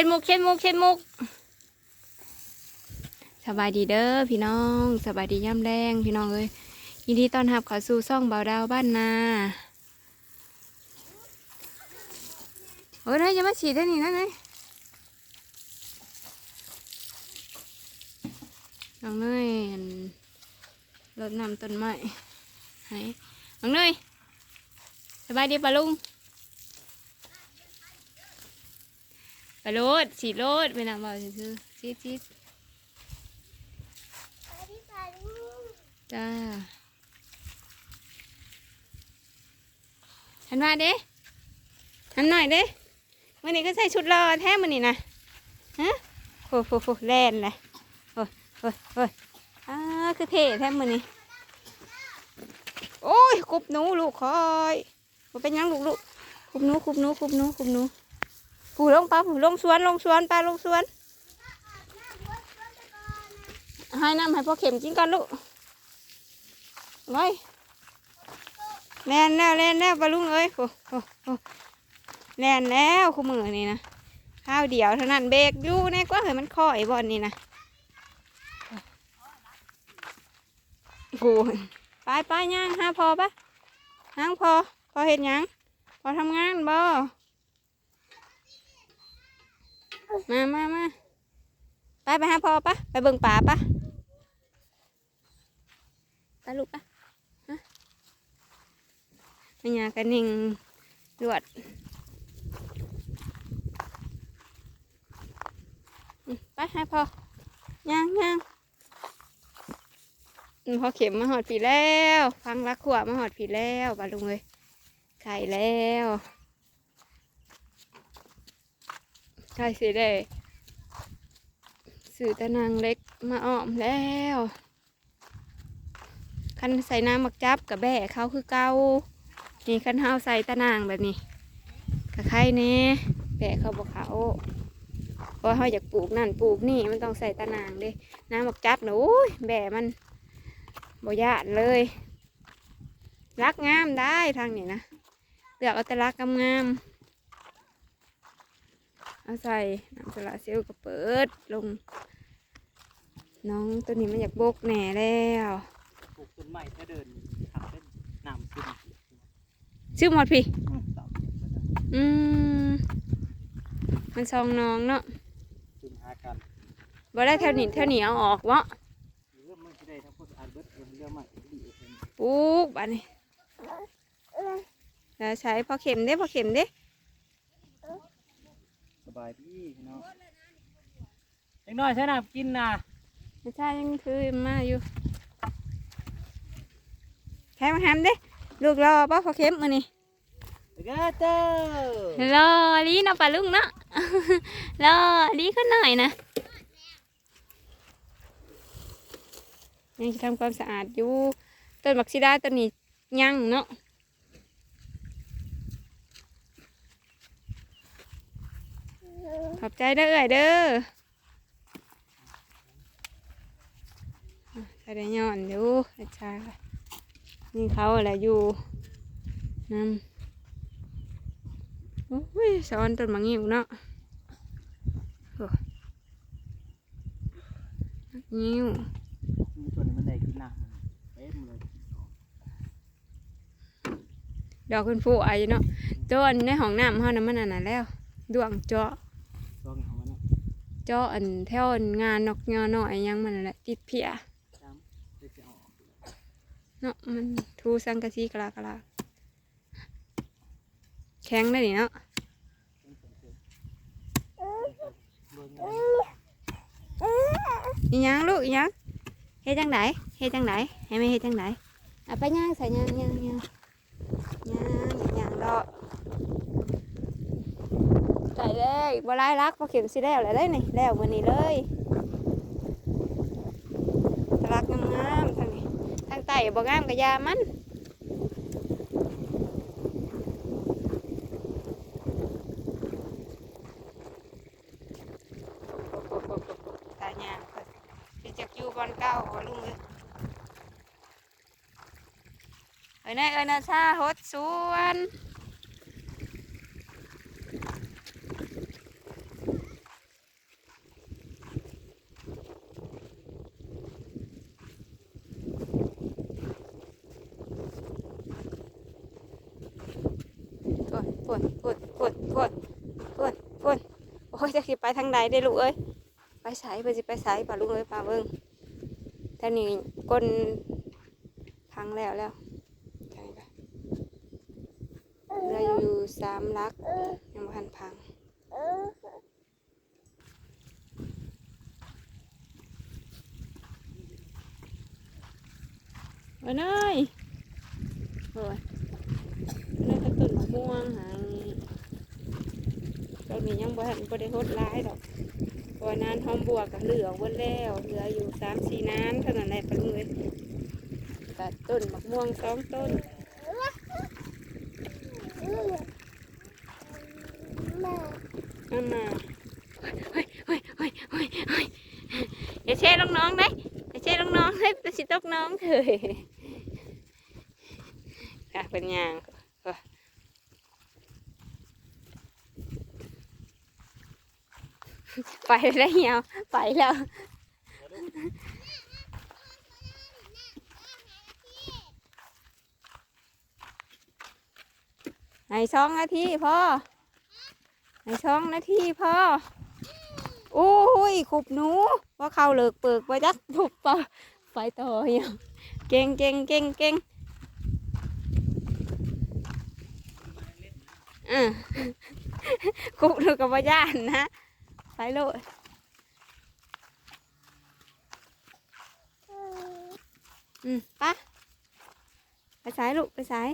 ช็ดมุกเช็ดมุกเช็ดมุก สบายดีเด้อพี่น้องสบายดีย่ำแรงพี่น้องเอ้ยยินดีต้อนรับเข้าสู่ซ่องเบาดาวบ้านนาโอ้ยนายจะมาฉีดได้นี่นะนายน้องเนยรดน้ำต้นไม้ให้น้องเนยสบายดีปะลุง ไป โรดสีโรดไปนำบ่าวซื้อๆซีดซีดจ้าหันมาเด้หันหน่อยเด้วันนี้ก็ใส่ชุดรอแท้มันนี่นะฮะโหโหโหแล่นเลยโอ้ยโอ้ยโอ้ยอ่าคือเท่แท้มันนี่โอ้ยคุบหนูลูกคอยเป็นยังลูกลูกคุบหนูคุบหนูคุบหนูคุบหนู ผู้ลงปลาผู้ลงสวนลงสวนปลาลงสวน ให้น้ำให้พ่อเข็มกินก่อนลูกไว้แล่นแล้วแล่นแล้วปลาลุงเอ้ยโอ้โอ้โอ้แล่นแล้วคู่มือนี่นะข้าวเดียวเท่านั้นเบรกอยู่แน่กว่าเฮ้ยมันคอยบอลนี่นะโอ้ยไปไปย่างห้าพอปะห้างพอพอเห็นยังพอทำงานบ่ มามามาไปไปหาพ่อปะไปเบิ่งป่าปะไปลูกปะฮะไปยากันนิ่งรวดไปให้พ่อย่างย่างพอเข็มมาหอดผีแล้ว ฟังรักขวมาหอดผีแล้วปลาลุงเลยไข่แล้ว ไข่สีได้สื่อตะนางเล็กมาอ้อมแล้วคันใส่น้ำมักจับกับแบ่เขาคือเกานี่คันเฮาใส่ตะนางแบบนี้กับไข่เน่แบ่เขาบอกเขาเพราะเฮาอยากปลูกนั่นปลูกนี่มันต้องใส่ตะนางเด้น้ำมักจับนะโอ้ยแบ่มันบ่ยานเลย รักงามได้ทางนี้นะเลือกเอาแต่รักงามๆ เอาใส่น้ำสละเซลล์ก็เปิดลง น้องตัวนี้มันอยากบกแหน่แล้วปลูกต้นไม้ถ้าเดินทางเป็นน้ำซึมชื่อหมดพี่อืมเสาเก็บไว้นะอืม มันซองน้องเนาะซึมหากันบ่ได้แถวนี้แถวนี้เอาออกวะเรื่องมันจะได้ทั้งพวกอาร์เบิร์ตเรื่องเรื่องใหม่ดีเองปลูกบ้านนี้แล้วใช้พอเข็มเด้พอเข็มเด้ส บายดีพี่น้องเล็กน้อยใช้น้ำกินนะไม่ใช่ยังคือมาอยู่แค่มาหามเด้ลูกรอป่ะพอเข็มมานี่เด็กเจ้ารอลีเนาะป่าลุงเนาะรอลีขึ้นหน่อยนะยังจะทำความสะอาดอยู่ต้นบักซิดาต้นนี้ยังเนาะ ขอบใจเด้อเอ่ยเด้อใส่ได้ย้อนอยู่อาจารย์นี่เขาอะไรอยู่น้ำโอ้ยสอนต้นมังงิวเนาะโอ้มังงิวมีตัวนมันได้กินน้ำมันเต็มเลยดอกคุณฟูไอายุเนาะต้นในห้องน้ำเฮานะมันอันนั้นแล้วดวงเจาะ ตัวของมันนะ เจาะอันแถวอันงานนกยอหน่อยยังมันนั่นแหละติดเพียเนาะมันทูสังกะสีกะลากะลาแข็งได้นี่เนาะอาอีหยังลูกอีหยังเฮ็ดจังไดเฮ็ดจังไดให้แม่เฮ็ดจังไดเอาไปย่างใส่ย่างย่างย่างย่างย่างดอก ใส่เลยบ่ลายรักพอเข็มสิแล้วแหละได้นี่แล้วมื้อนี้เลยตะลักงามๆทางนี้ทางใต้บ่งามก็อยามันตาหยางเพิ่นสิจักอยู่บอนเก่าบ่ลุงเอ้ยเอ้ยนายเอ้ยนาชาฮดสวน ปวดปวดปวดปวดปวดปวดโอ้ย จะขี่ไปทางใดได้ลูกเอ้ยไปใส่ไปสิไปใส่ป่าลูกเอ้ยป่าเบิ้งแต่นี่ก้นพังแล้วแล้วเหลืออยู่สามลักยังไม่ทันพังมาหน่อยโอ้ยนี่ก็ต้นมะม่วงหาง ตอนนี้ยังบ่ทันบ่ได้หดร้ายดอกเพราะว่านานหอมบัวกับเหลืองเบิดแล้วเหลืออยู่สามสี่นานเท่านั้นแหละปะลุงเอ้ยตัดต้นมะม่วงสองต้นมามาเฮ้ยเฮ้ยเฮ้ยเฮ้ยเฮ้ยอย่าแช่ลงน้องได้อย่าแช่ลงน้องได้จะสิตกน้องเถอะค่ะเป็นยังเออ ไปแล้วเหี่ยวไปแล้วในสองนาทีพ่อในช่องนาทีพ่อโอ้ยขุบหนูว่าเข้าเลิกเปิกว่าจักถูกปะไปต่อยังเก่งเก่งเก่งเก่งอ่าขุบหนูกับว่าย่านนะ ไปโลดอืมปะไปสายลูก ไปสาย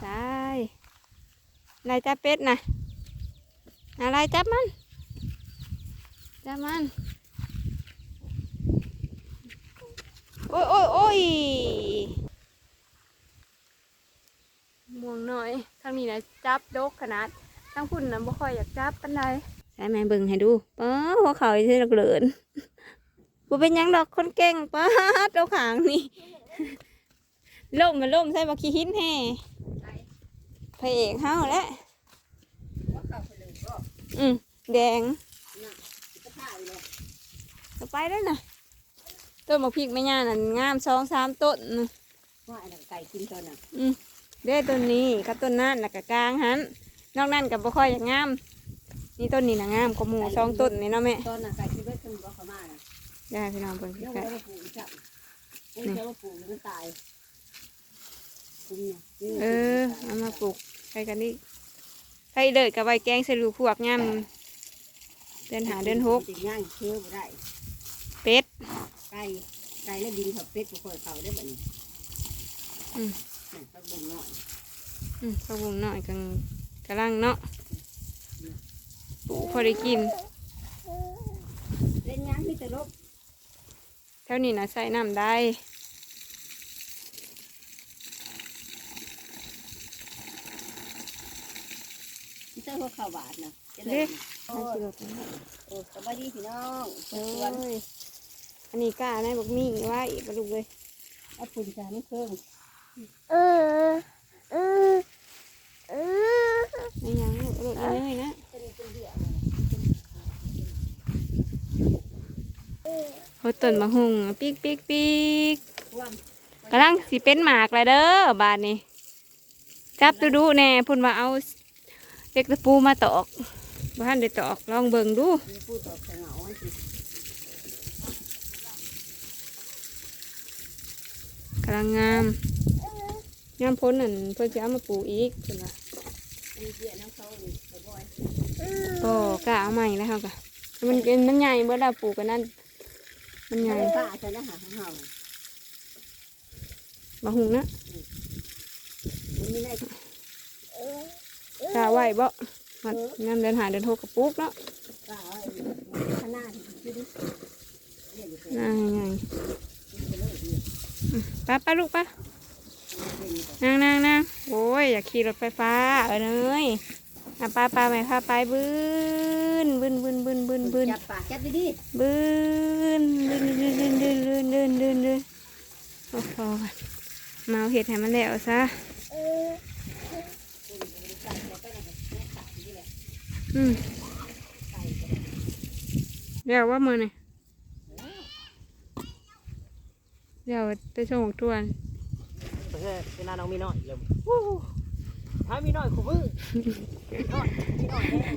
ใช่อะไรจับเป็ดนะอะไรจับมัน จับมัน โอ้ยโอ้ยโอ้ยม่วงหน่อยทางนี้นะจับดกขนาด ทั้งพุ่นนะบ่ค่อยอยากจับปันใดใช่ไหมเบิ่งให้ดูป้าหัวเขาที่เหลือนบ่เป็นหยังดอกคนเก่งป้าดอกขางนี่ล่มมันล่มใส่บักขี้หินแห่พระเอกเฮาแหละอืมแดงเอาไปแล้วนะต้นมะพริกไม่ย่านั่นงามสองสามต้นน่ะว่าอันนั้นไก่กินตอนน่ะอืมเด้ต้นนี้กับต้นนั้นแล้วก็กลางหัน นอกนั้นกับบ่ค่อยอย่างงาม นี่ต้นนี้นะงามกว่าหมูสองต้นนี่เนาะแม่ตอนน่ะไก่กินเบิดขึ้นบ่เข้ามาน่ะได้พี่น้องเบิ่งเดี๋ยวใกล้เราปลูกจับเอ้ยเดี๋ยวเราปลูกมันตายปลูกเนี่ยนี่ๆเออเอามาปลูกใกล้กันนี่ใครเดิดกับใบแกงใส่ลูกพวกงามเดือนหาเดือนหกติดย่างเชื้อบ่ได้เป็ด ไก่ไก่แล้วดินเขาเป็ดบ่ค่อยเข้าได้แบบนี้อืม นั่นตักบุญเนาะอืมข้าววงหน่อยกัน กำลังเนาะปลูกพอได้กิน เล่นย่างมีแต่ลบแถวนี้นะใส่น้ำได้มีแต่หัวข้าวบาดนะจะได้เด้โอ้ยโอ้ยสบายดีพี่น้องโอ้สวนยอันนี้กล้าในบอกมีไว้ปลูกเลยเอาปุ่นจานเครื่อง ไม่ยังลูกลูกเลยนะเป็นเป็นเดี่ยวโหต้นมะฮุงปีกปีกปีกกำลังสิเป็นหมากเลยเด้อบาดนี้ จับดูดูแน่พุ่นว่าเอาเล็กตะปูมาตอกบ้านได้ตอกลองเบิ่งดูกำลังงามงามพ้นนั่นเพื่อจะเอามาปลูกอีกพุ่นว่ามีเดี่ยวน้ำเขา โอ้กะเอาใหม่แล้วค่ะกะมันเป็นมันใหญ่เมื่อเราปลูกกันนั่นมันใหญ่ป้าจะนะหาของเฮาบะหุงนะกะไหวบ่มันงามเดินหาเดินโทกกระปุกเนาะป้าไงหน้าที่ดูดิเนี่ยอยู่ตรงป้าป้าลูกป้าเป็ นแบบนางนางนางโอ้ยอยากขี่รถไฟฟ้า เออเนยอะป้าป้าไหมพาไปบืนบืนบืนบืนบืนบืนจับปากจับดีบืนบืนบืนบืนบืนบืนบืนบืนบืนโอ้โหมาเอาเห็ดให้มันแล้วซะอืมเดี๋ยวว่ามือนี่เดี๋ยวไปส่งทวนๆ เือเป็นนาน้องมีน้อยเลยวู้ถ้ามีน้อยขู่มือน้อยมีน้อยแน่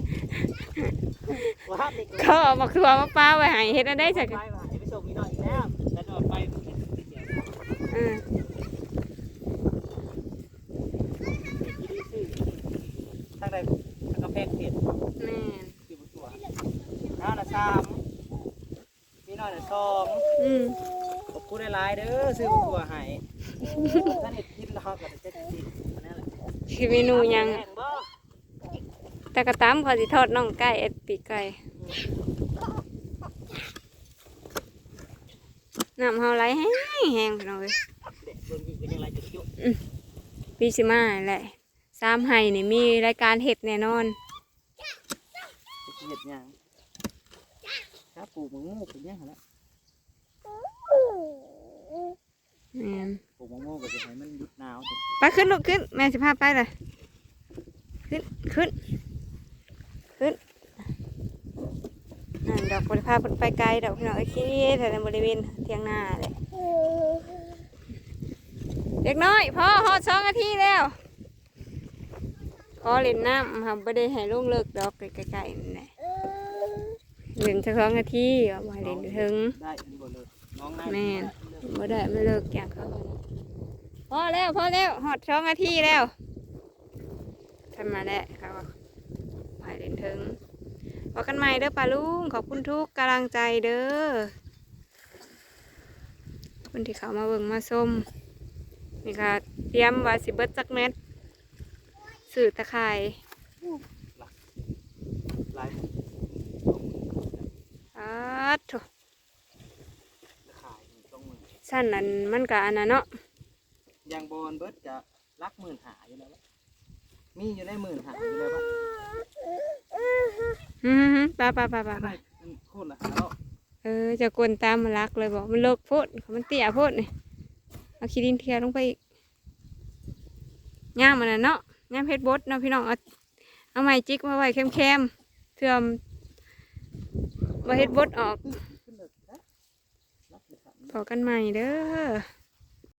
ว่าเด็กเขาเอามาคือว่ามาป้าไว้ให้เฮ็ดได้จักไปว่าไปส่งมีน้อยอีกแล้วแต่ต่อไปเออทางใดทางกำแพงเพชรแม่นสีบุตัวน้าละสามมีน้อยละสองอืมขอบคุณหลายๆเด้อซื้อบุตัวห ท่านเห็ดกินแล้วก็จะกินอันนั้นแหละคือเมนูหยังแห้บ่แต่กระตามเขาสิทอดน่องไก่เอ็ดปีกไก่น้ำเฮาไหลแห้งแห้งพี่น้องเอ้ยเด็กคนกินยังไรจะจุปีสิมาแหละสามไห้นี่มีรายการเห็ดแน่นอน จะเห็ดยังถ้าปลูกมะม่วงเป็นยังไงละ แม่นปลูกมะม่วงก็จะให้มันหยุดหนาวไปขึ้นลูกขึ้น แม่สิพาไปเลยขึ้นขึ้นขึ้นนั่นดอกบริพาเพิ่นไปไกลดอกพี่น้องไอ้ขี้แต่ในบริเวณเทียงนาเลยเด็กน้อยพ่อหอดสองนาทีแล้วพอเล่นน้ำครับไม่ได้ให้ลูกเลิกดอกไกลๆนั่นแหละเล่นสักสองนาทีเอาไว้เล่นถึง ได้บ่เลยน้องได้แม่น บ่ได้ไม่เลิกอยากเข้ามาพอแล้วพอแล้วหอดสองนาทีแล้วทำมาแล้วครับไปเล่นถึงพบกันใหม่เด้อป้าลุงขอบคุณทุกกำลังใจเด้อคุณที่เขามาเบิ่งมาส้มนี่ค่ะเตรียมวาสิเบิดจักเม็ดสื่อตะไคร่อาถขายต้องมือ สั้นนั้นมันก็อันนั้นเนาะยางบอลเบิร์ดจะรักหมื่นหาอยู่แล้ววะมีอยู่ในหมื่นหาอยู่แล้ววะอือหือป้าป้าป้าป้าอะไรมันโคตรละหาแล้วเออจะกวนตามมารักเลยบอกมันเลิกโพดมันเตี้ยโพดนี่เอาขี้ดินเทียลงไปอีกย่ามมันน่ะเนาะย่ามเพชรบดเนาะพี่น้องเอาเอาไม้จิกมาไว้แคมๆเพื่อมาเฮ็ดบดออก ขึ้นเลยนะรักเลยครับ พอกันใหม่เด้อ